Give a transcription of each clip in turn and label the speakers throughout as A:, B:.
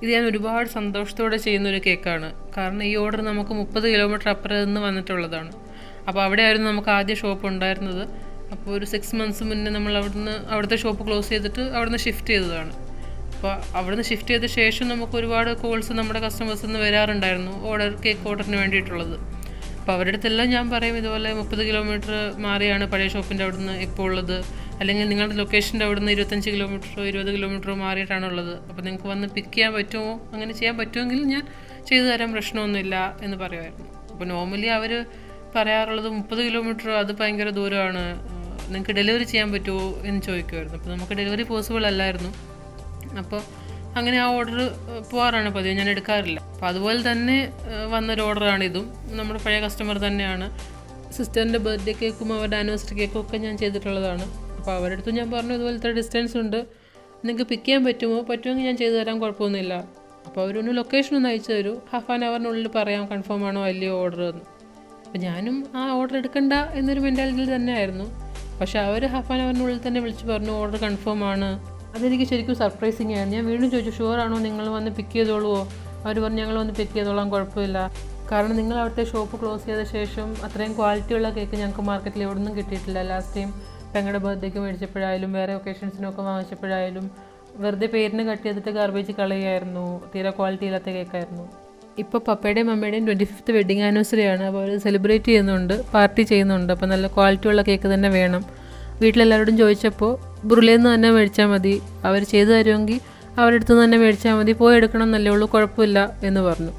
A: ഇത് ഞാൻ ഒരുപാട് സന്തോഷത്തോടെ ചെയ്യുന്ന ഒരു കേക്കാണ്. കാരണം ഈ ഓർഡർ നമുക്ക് മുപ്പത് കിലോമീറ്റർ അപ്പുറത്ത് നിന്ന് വന്നിട്ടുള്ളതാണ്. അപ്പോൾ അവിടെയായിരുന്നു നമുക്ക് ആദ്യ ഷോപ്പ് ഉണ്ടായിരുന്നത്. അപ്പോൾ ഒരു സിക്സ് മന്ത്സ് മുന്നേ നമ്മൾ അവിടുന്ന് അവിടുത്തെ ഷോപ്പ് ക്ലോസ് ചെയ്തിട്ട് അവിടുന്ന് ഷിഫ്റ്റ് ചെയ്തതാണ്. അപ്പോൾ അവിടുന്ന് ഷിഫ്റ്റ് ചെയ്ത ശേഷം നമുക്ക് ഒരുപാട് കോൾസ് നമ്മുടെ കസ്റ്റമേഴ്സിൽ നിന്ന് വരാറുണ്ടായിരുന്നു ഓർഡർ കേക്ക് ഓർഡറിന് വേണ്ടിയിട്ടുള്ളത്. അപ്പോൾ അവരുടെ അടുത്തെല്ലാം ഞാൻ പറയും ഇതുപോലെ മുപ്പത് കിലോമീറ്റർ മാറിയാണ് പഴയ ഷോപ്പിന്റെ അവിടുന്ന് ഇപ്പോൾ ഉള്ളത് അല്ലെങ്കിൽ നിങ്ങളുടെ ലൊക്കേഷന്റെ അവിടുന്ന് ഇരുപത്തഞ്ച് കിലോമീറ്ററോ ഇരുപത് കിലോമീറ്ററോ മാറിയിട്ടാണ് ഉള്ളത് അപ്പോൾ നിങ്ങൾക്ക് വന്ന് പിക്ക് ചെയ്യാൻ പറ്റുമോ? അങ്ങനെ ചെയ്യാൻ പറ്റുമെങ്കിൽ ഞാൻ ചെയ്തു തരാൻ പ്രശ്നമൊന്നുമില്ല എന്ന് പറയുമായിരുന്നു. അപ്പോൾ നോർമലി അവർ പറയാറുള്ളത് മുപ്പത് കിലോമീറ്റർ അത് ഭയങ്കര ദൂരമാണ്. നിങ്ങൾക്ക് ഡെലിവറി ചെയ്യാൻ പറ്റുമോ എന്ന് ചോദിക്കുമായിരുന്നു. അപ്പോൾ നമുക്ക് ഡെലിവറി പോസിബിൾ അല്ലായിരുന്നു. അപ്പോൾ അങ്ങനെ ആ ഓർഡർ പോകാറാണ് പതിവ്. ഞാൻ എടുക്കാറില്ല. അപ്പോൾ അതുപോലെ തന്നെ വന്നൊരു ഓർഡറാണ് ഇതും. നമ്മുടെ പഴയ കസ്റ്റമർ തന്നെയാണ്. സിസ്റ്ററിന്റെ ബർത്ത്ഡേ കേക്കും അവരുടെ ആനിവേഴ്സറി കേക്കും ഒക്കെ ഞാൻ ചെയ്തിട്ടുള്ളതാണ്. അപ്പോൾ അവരുടെ അടുത്ത് ഞാൻ പറഞ്ഞു ഇതുപോലത്തെ ഡിസ്റ്റൻസ് ഉണ്ട്. നിങ്ങൾക്ക് പിക്ക് ചെയ്യാൻ പറ്റുമോ? പറ്റുമെങ്കിൽ ഞാൻ ചെയ്തു തരാൻ കുഴപ്പമൊന്നുമില്ല. അപ്പോൾ അവരൊന്ന് ലൊക്കേഷൻ ഒന്ന് അയച്ചു തരൂ. ഹാഫ് ആൻ അവറിനുള്ളിൽ പറയാം കൺഫേം ആണോ അല്ലയോ ഓർഡർ എന്ന്. അപ്പോൾ ഞാനും ആ ഓർഡർ എടുക്കണ്ട എന്നൊരു മെന്റാലിറ്റിയിൽ തന്നെയായിരുന്നു. പക്ഷേ അവർ ഹാഫ് ആൻ അവറിനുള്ളിൽ തന്നെ വിളിച്ച് പറഞ്ഞു ഓർഡർ കൺഫേം ആണ്. അതെനിക്ക് ശരിക്കും സർപ്രൈസിങ് ആയിരുന്നു. ഞാൻ വീണ്ടും ചോദിച്ചു ഷുവർ ആണോ നിങ്ങൾ വന്ന് പിക്ക് ചെയ്തോളുവോ? അവർ പറഞ്ഞു ഞങ്ങൾ വന്ന് പിക്ക് ചെയ്തോളാം കുഴപ്പമില്ല. കാരണം നിങ്ങൾ അവിടുത്തെ ഷോപ്പ് ക്ലോസ് ചെയ്ത ശേഷം അത്രയും ക്വാളിറ്റിയുള്ള കേക്ക് ഞങ്ങൾക്ക് മാർക്കറ്റിൽ എവിടെ നിന്നും കിട്ടിയിട്ടില്ല. ലാസ്റ്റ് ടൈം പെങ്ങളുടെ ബർത്ത്ഡേക്ക് മേടിച്ചപ്പോഴായാലും വേറെ ഒക്കേഷൻസിനൊക്കെ വാങ്ങിച്ചപ്പോഴായാലും വെറുതെ പേരിന് കട്ട് ചെയ്തിട്ട് ഗാർബേജ് കളയായിരുന്നു. തീരെ ക്വാളിറ്റി ഇല്ലാത്ത കേക്കായിരുന്നു ഇപ്പോൾ പപ്പയുടെയും മമ്മയുടെയും ട്വന്റി ഫിഫ്ത്ത് വെഡിങ് ആനിവേഴ്സറി ആണ്. അപ്പോൾ അവർ സെലിബ്രേറ്റ് ചെയ്യുന്നുണ്ട് പാർട്ടി ചെയ്യുന്നുണ്ട്. അപ്പോൾ നല്ല ക്വാളിറ്റി ഉള്ള കേക്ക് തന്നെ വേണം. വീട്ടിലെല്ലാവരോടും ചോദിച്ചപ്പോൾ ബുർലേന്ന് തന്നെ മേടിച്ചാൽ മതി. അവർ ചെയ്തു തരുമെങ്കിൽ അവരുടെ അടുത്ത് നിന്ന് തന്നെ മേടിച്ചാൽ മതി. പോയി എടുക്കണം എന്നല്ലേ ഉള്ളൂ കുഴപ്പമില്ല എന്ന് പറഞ്ഞു.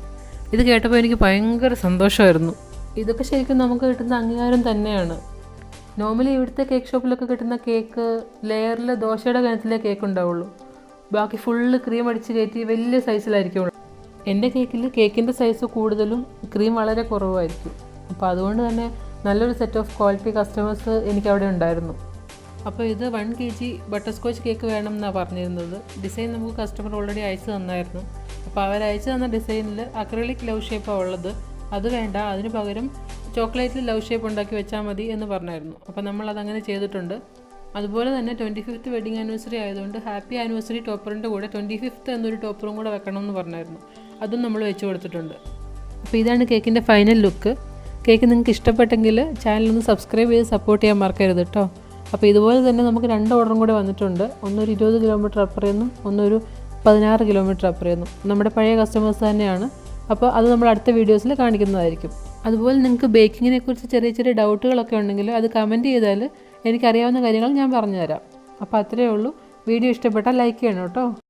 A: ഇത് കേട്ടപ്പോൾ എനിക്ക് ഭയങ്കര സന്തോഷമായിരുന്നു. ഇതൊക്കെ ശരിക്കും നമുക്ക് കിട്ടുന്ന അംഗീകാരം തന്നെയാണ്. നോർമലി ഇവിടുത്തെ കേക്ക് ഷോപ്പിലൊക്കെ കിട്ടുന്ന കേക്ക് ലെയറിൽ ദോശയുടെ കനത്തിലേ കേക്ക് ഉണ്ടാവുള്ളൂ. ബാക്കി ഫുള്ള് ക്രീം അടിച്ച് കയറ്റി വലിയ സൈസിലായിരിക്കും എന്റെ കേക്കിൽ കേക്കിന്റെ സൈസ് കൂടുതലും ക്രീം വളരെ കുറവായിരിക്കും. അപ്പോൾ അതുകൊണ്ട് തന്നെ നല്ലൊരു സെറ്റ് ഓഫ് ക്വാളിറ്റി കസ്റ്റമേഴ്സ് എനിക്ക് അവിടെ ഉണ്ടായിരുന്നു. അപ്പോൾ ഇത് one K G butterscotch cake വേണം എന്നാണ് പറഞ്ഞിരുന്നത്. ഡിസൈൻ നമുക്ക് കസ്റ്റമർ ഓൾറെഡി അയച്ചു തന്നായിരുന്നു. അപ്പോൾ അവർ അയച്ചു തന്ന ഡിസൈനിൽ അക്രലിക് ലവ് ഷേപ്പാണ് ഉള്ളത്. അത് വേണ്ട. അതിന് പകരം ചോക്ലേറ്റിൽ ലവ് ഷേപ്പ് ഉണ്ടാക്കി വെച്ചാൽ മതി എന്ന് പറഞ്ഞായിരുന്നു. അപ്പോൾ നമ്മൾ അതങ്ങനെ ചെയ്തിട്ടുണ്ട്. അതുപോലെ തന്നെ ട്വന്റി ഫിഫ്ത്ത് വെഡിങ് ആനിവേഴ്സറി ആയതുകൊണ്ട് ഹാപ്പി ആനിവേഴ്സറി ടോപ്പറിന്റെ കൂടെ ട്വന്റി ഫിഫ്ത്ത് എന്നൊരു ടോപ്പറും കൂടെ വെക്കണം എന്ന് പറഞ്ഞായിരുന്നു. അതും നമ്മൾ വെച്ച് കൊടുത്തിട്ടുണ്ട്. അപ്പോൾ ഇതാണ് കേക്കിന്റെ ഫൈനൽ ലുക്ക് കേക്ക് നിങ്ങൾക്ക് ഇഷ്ടപ്പെട്ടെങ്കിൽ ചാനലൊന്ന് സബ്സ്ക്രൈബ് ചെയ്ത് സപ്പോർട്ട് ചെയ്യാൻ മറക്കരുത് കേട്ടോ അപ്പോൾ ഇതുപോലെ തന്നെ നമുക്ക് രണ്ട് ഓർഡറും കൂടെ വന്നിട്ടുണ്ട്. ഒന്നൊരു ഇരുപത് കിലോമീറ്റർ അപ്പുറയെന്നും ഒന്നൊരു പതിനാറ് കിലോമീറ്റർ അപ്പുറയെന്നും നമ്മുടെ പഴയ കസ്റ്റമേഴ്സ് തന്നെയാണ്. അപ്പോൾ അത് നമ്മൾ അടുത്ത വീഡിയോസിൽ കാണിക്കുന്നതായിരിക്കും. അതുപോലെ നിങ്ങൾക്ക് ബേക്കിങ്ങിനെ കുറിച്ച് ചെറിയ ചെറിയ ഡൗട്ടുകളൊക്കെ ഉണ്ടെങ്കിൽ അത് കമന്റ് ചെയ്താൽ എനിക്കറിയാവുന്ന കാര്യങ്ങൾ ഞാൻ പറഞ്ഞുതരാം. അപ്പോൾ അത്രയേ ഉള്ളൂ. വീഡിയോ ഇഷ്ടപ്പെട്ടാൽ ലൈക്ക് ചെയ്യണം കേട്ടോ.